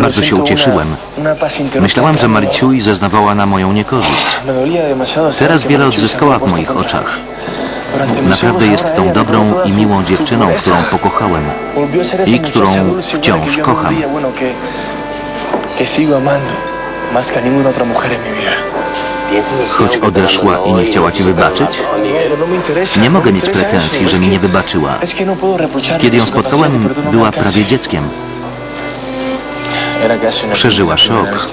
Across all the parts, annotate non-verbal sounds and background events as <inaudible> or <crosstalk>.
Bardzo się ucieszyłem. Myślałam, że Mariciuj zeznawała na moją niekorzyść. Teraz wiele odzyskała w moich oczach. Naprawdę jest tą dobrą i miłą dziewczyną, którą pokochałem i którą wciąż kocham. Choć odeszła i nie chciała ci wybaczyć? Nie mogę mieć pretensji, że mi nie wybaczyła. Kiedy ją spotkałem, była prawie dzieckiem. Przeżyła szok.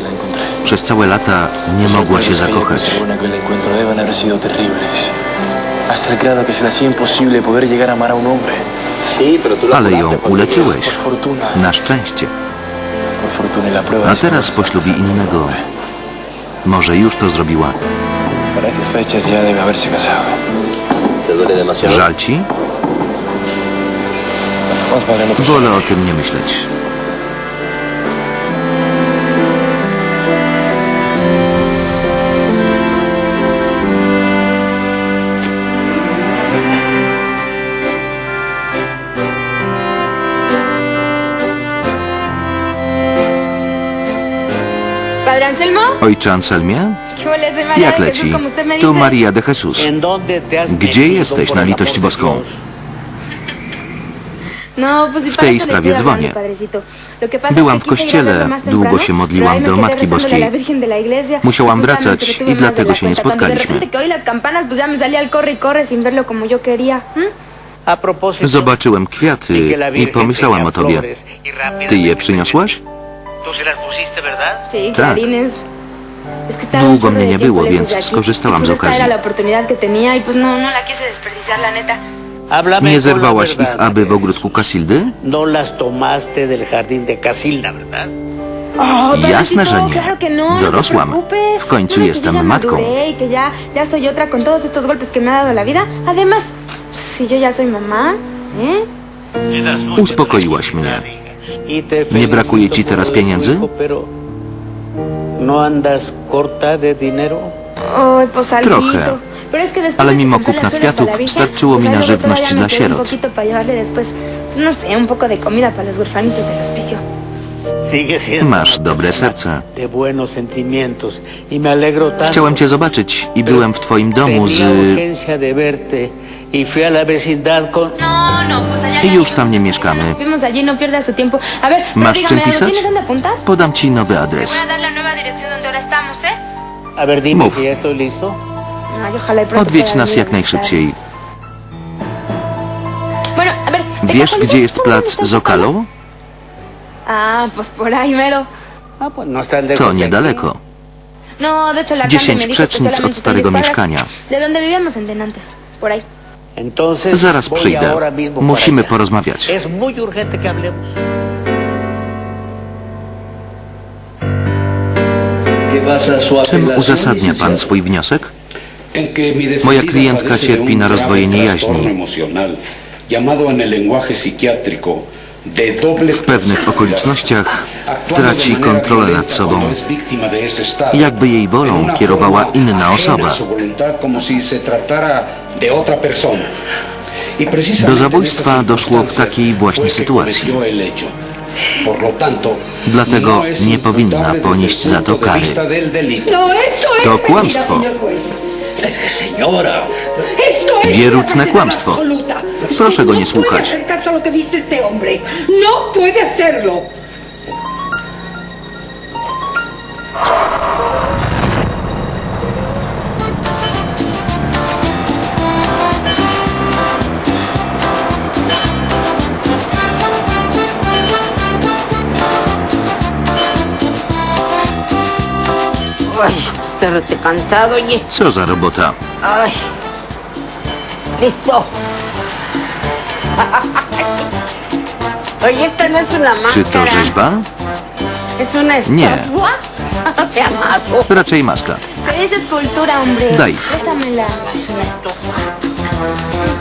Przez całe lata nie mogła się zakochać. Ale ją uleczyłeś. Na szczęście. A teraz poślubi innego. Może już to zrobiła. Żal ci? Wolę o tym nie myśleć. Ojcze Anselmie? Jak de Jesús, leci? Tu. Maria de Jesus. ¿En dónde te has Gdzie jesteś, na litość boską? No, W tej sprawie dzwonię. Byłam w kościele, długo się modliłam do Matki Boskiej. Musiałam wracać i dlatego się nie spotkaliśmy. Y corre sin verlo como yo quería. ¿m? A propósito, Zobaczyłem kwiaty la i pomyślałam o tobie. y Ty je przyniosłaś? Tú se las pusiste, ¿verdad? Sí, Tak. clarines. Es que estaba Długo mnie de nie tiempo było, lejos więc aquí. skorzystałam Y z pues esta okazji. era la oportunidad que tenía y pues no, no la quise desperdiciar, la neta. Háblame Nie con la zerwałaś ich, verdad, aby w ogródku Casildy? No las tomaste del jardín de Casilda, ¿verdad? Oh, Jasne, że nie. Claro que no, no se Dorosłam. W końcu que jestem yo ya matką. maduré y que ya, ya soy otra con todos estos golpes que me ha dado la vida. Además, si yo ya soy mamá, ¿eh? Uspokoiłaś mnie. Nie brakuje ci teraz pieniędzy? ¿No. Trochę. Ale mimo kupna kwiatów starczyło mi na żywność dla sierot. No Masz dobre serce. Y. Chciałem cię zobaczyć i byłem w twoim domu z... Y. No, no, I ya już tam nie mieszkamy. No Masz czym dígame, ¿lo pisać? Podam ci nowy adres. ¿eh? Mów. y Odwiedź nas jak najszybciej. visitar. Bueno, a ver. ¿de Wiesz, gdzie jest plac Zocalo? Ah, pues por ahí mero. Ah, no To niedaleko. No, de hecho la Dziesięć przecznic od starego 10 cuadras mieszkania. De donde vivíamos en Denantes, por ahí. Entonces, Zaraz przyjdę. Musimy porozmawiać. Czym uzasadnia pan swój wniosek? Moja klientka cierpi na rozdwojenie jaźni. W pewnych okolicznościach traci kontrolę nad sobą. Jakby jej wolą kierowała inna osoba. Do zabójstwa doszło w takiej właśnie sytuacji. Dlatego nie powinna ponieść za to kary. No, To kłamstwo. Wierutne kłamstwo. Proszę go no nie słuchać. No puede hacerlo. Pero te cansado, oye. Co za robota? Ay. Listo. <laughs> Oye, esta no es una máscara. Czy to rzeźba? Es una Nie. estatua. <laughs> Te amado. Raczej maska. ¿Qué es escultura, hombre? Daj. Préstamela. Es una estatua.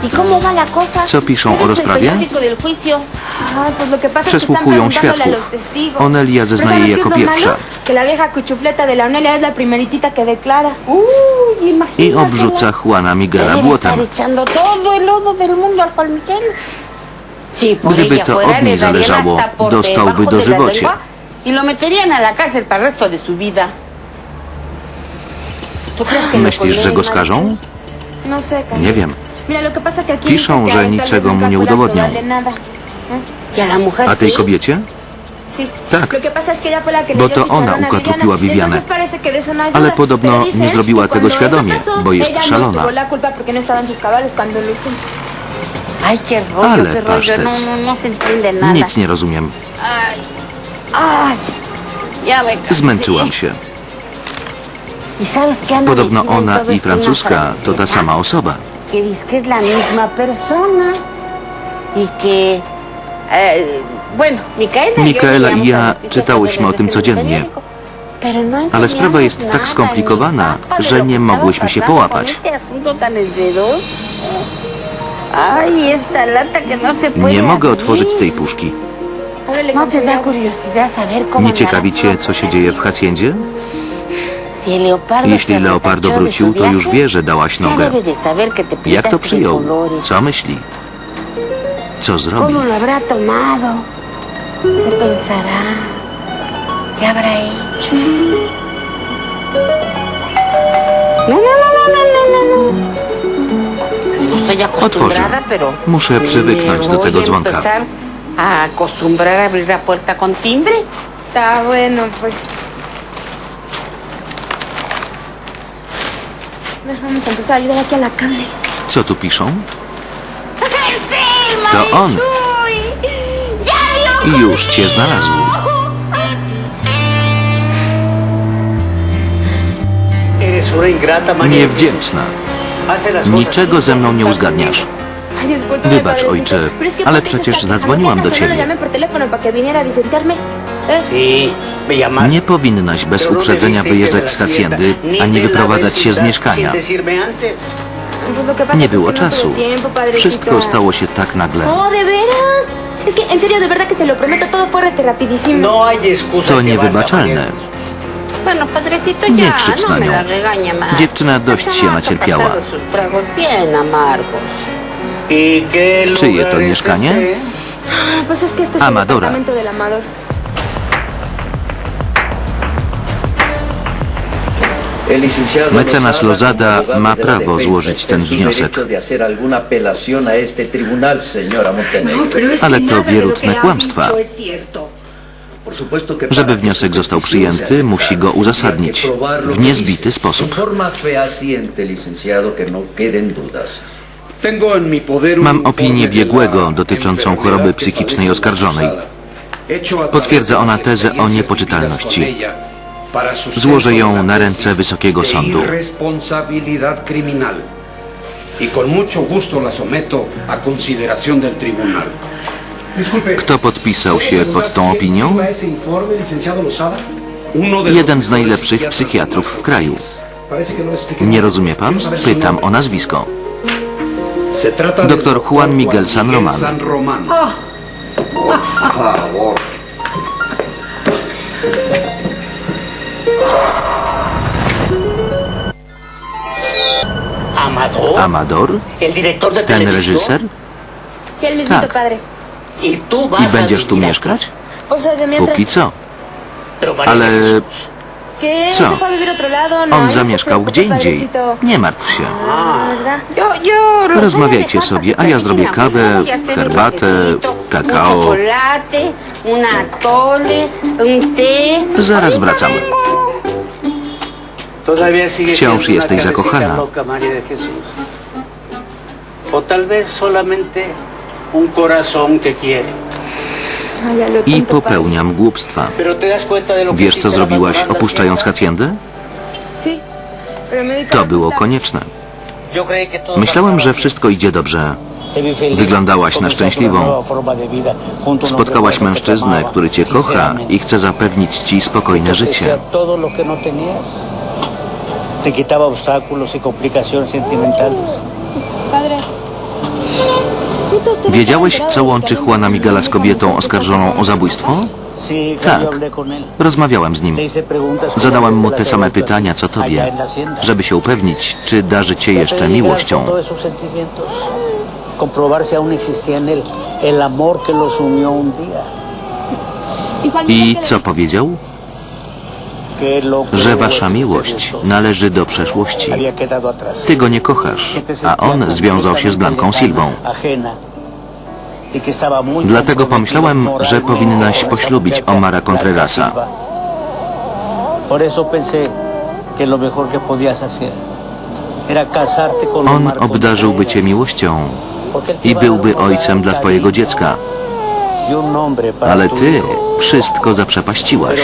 ¿Y? Co piszą o ¿Eres el rozprawie? Przesłuchują świadków. Onelia zeznaje ¿sabes qué jako malo? pierwsza i obrzuca Juana Miguela błotem. Gdyby to od niej zależało, dostałby dożywocie. y lo meterían a la cárcel para el resto de su vida. ¿Tú crees que lo Myślisz, że go skażą? No. Nie wiem. Piszą, że niczego mu nie udowodnią. nada. Y a tej kobiecie? Tak. Bo to ona a ukotrupiła Viviana, y Vivianę. no Ale podobno nie zrobiła tego świadomie, bo jest szalona. No rollo, Ale pasztet. Nic nie rozumiem. Zmęczyłam się. Podobno ona i francuska to ta sama osoba. Que dice que es la misma persona. Y que... bueno, Micaela, yo Micaela leíamos i ja czytałyśmy o tym codziennie. Ale sprawa jest tak skomplikowana, że nie mogłyśmy się połapać. Nie mogę otworzyć tej puszki. ¿No Nie ciekawi cię, co się dzieje w haciendzie? Jeśli Leopardo wrócił, to już wie, że dałaś nogę. Jak to przyjął? Co myśli? Co zrobi? No, no, no, pero... Muszę przywyknąć do tego dzwonka. a acostumbrar a abrir la puerta con timbre. Está bueno, pues. Vamos a empezar a ayudar aquí a la Candy. Co tu piszą? ¡Sí, To on. I już cię znalazł. Niewdzięczna. Niczego ze mną nie uzgadniasz. Wybacz, ojcze, ale ¿por qué se przecież zadzwoniłam do ciebie. Nie powinnaś bez no uprzedzenia wyjeżdżać z haciendy, ni ani wyprowadzać się z mieszkania. Nie było no czasu. Wszystko stało się tak nagle. No, de veras. Es que, en serio, de verdad que se lo prometo, todo fue rete rapidísimo. No hay excusa To niewybaczalne. Nie krzycz no na nią. Dziewczyna dość się nacierpiała. amargos. ¿Y Czyje to es mieszkanie? Amadora. Mecenas Lozada ma prawo złożyć ten wniosek. es Ale to wierutne kłamstwa. Żeby wniosek został przyjęty, musi go uzasadnić w niezbity dice. sposób. No. Mam opinię biegłego dotyczącą choroby psychicznej oskarżonej. Potwierdza ona tezę o niepoczytalności. Złożę ją na ręce Wysokiego Sądu. Responsabilidad criminal. Y con mucho gusto la someto a consideración del tribunal. Kto podpisał się pod tą opinią? Jeden z najlepszych psychiatrów w kraju. Nie rozumie pan? Pytam o nazwisko. Doktor Juan Miguel San Román. San Román. ¿Amador? Amador? ¿El director de Ten reżyser? Tak. padre. ¿Y tú vas I będziesz tu mieszkać? O sea, de mientras Póki co. Ale Co? no. on zamieszkał gdzie indziej. Nie martw się. Ah, Rozmawiajcie sobie, a ja zrobię kawę, herbatę, kakao. Zaraz Ahorita Wciąż jesteś zakochana. I popełniam głupstwa. Wiesz, co zrobiłaś opuszczając haciendę? To było konieczne. Myślałem, że wszystko idzie dobrze. Wyglądałaś na szczęśliwą. Spotkałaś mężczyznę, który cię kocha i chce zapewnić ci spokojne życie. Te quitaba obstáculos y complicaciones sentimentales. Padre. ¿neta usted Wiedziałeś, co łączy Juana Miguela z kobietą oskarżoną o zabójstwo? Tak. Rozmawiałem z nim. Zadałem mu te same pytania, co tobie, żeby się upewnić, czy darzy cię jeszcze miłością. día. I co powiedział? Że wasza miłość należy do przeszłości. Ty go nie kochasz, a on związał się z Blanką muy Dlatego pomyślałem, że powinnaś poślubić Omara Contrerasa. On obdarzyłby cię miłością i byłby ojcem dla twojego dziecka. Ale ty. Wszystko zaprzepaściłaś.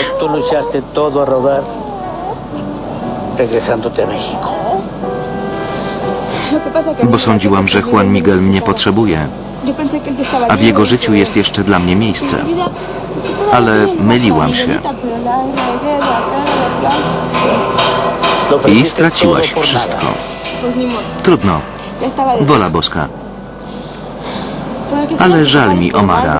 Bo sądziłam, że Juan Miguel mnie potrzebuje, a w jego y życiu jest jeszcze dla mnie miejsce. todavía Ale myliłam się. I straciłaś wszystko. Trudno, wola boska. Ale żal mi Omara.